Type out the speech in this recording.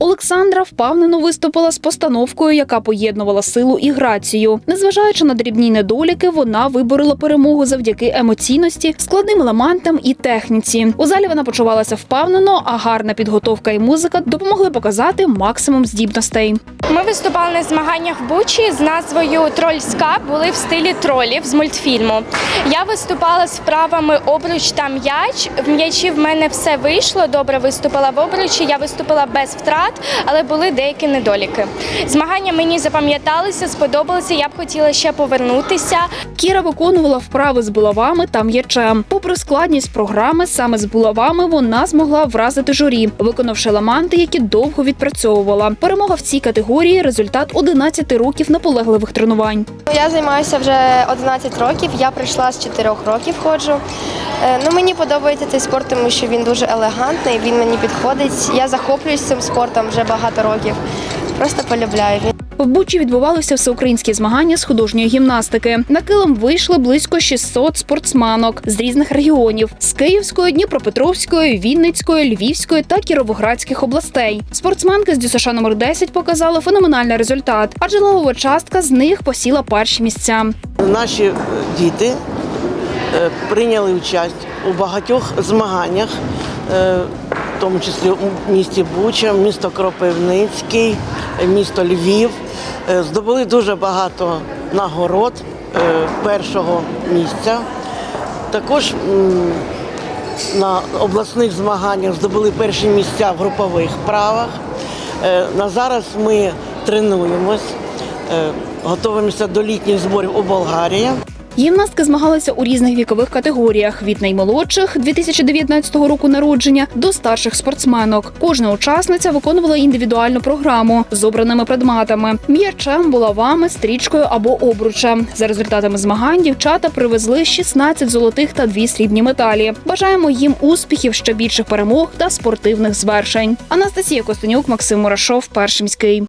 Олександра впевнено виступила з постановкою, яка поєднувала силу і грацію. Незважаючи на дрібні недоліки, вона виборола перемогу завдяки емоційності, складним елементам і техніці. У залі вона почувалася впевнено, а гарна підготовка і музика допомогли показати максимум здібностей. Ми виступали на змаганнях Бучі з назвою Трольська були в стилі тролів з мультфільму. Я виступала з вправами обруч та м'яч. В м'ячі в мене все вийшло. Добре виступила в обручі. Я виступила без втрат, але були деякі недоліки. Змагання мені запам'яталися, сподобалися. Я б хотіла ще повернутися. Кіра виконувала вправи з булавами та м'ячем. Попри складність програми, саме з булавами вона змогла вразити журі, виконавши ламанти, які довго відпрацьовувала. Перемога в цій категорії результат 11 років наполегливих тренувань. Я займаюся вже 11 років. Я прийшла з 4 років ходжу. Е, Ну, мені подобається цей спорт, тому що він дуже елегантний, він мені підходить. Я захоплююсь цим спортом вже багато років. Просто полюбляю. В Бучі відбувалися всеукраїнські змагання з художньої гімнастики. На килим вийшли близько 600 спортсменок з різних регіонів з Київської, Дніпропетровської, Вінницької, Львівської та Кіровоградських областей. Спортсменки з ДЮСШ номер 10 показали феноменальний результат, адже левова частка з них посіла перші місця. Наші діти е, прийняли участь у багатьох змаганнях, е, в тому числі у місті Буча, місто Кропивницький, місто Львів. Е, Здобули дуже багато нагород е, першого місця. Також на обласних змаганнях здобули перші місця в групових правах. Е, На зараз ми тренуємось, готуємося до літніх зборів у Болгарії. Гімнастки змагалися у різних вікових категоріях від наймолодших 2019 року народження до старших спортсменок. Кожна учасниця виконувала індивідуальну програму з обраними предметами: м'ячем, булавами, стрічкою або обручем. За результатами змагань дівчата привезли 16 золотих та 2 срібні медалі. Бажаємо їм успіхів, ще більших перемог та спортивних звершень. Анастасія Костенюк, Максим Мурашов, перший міський.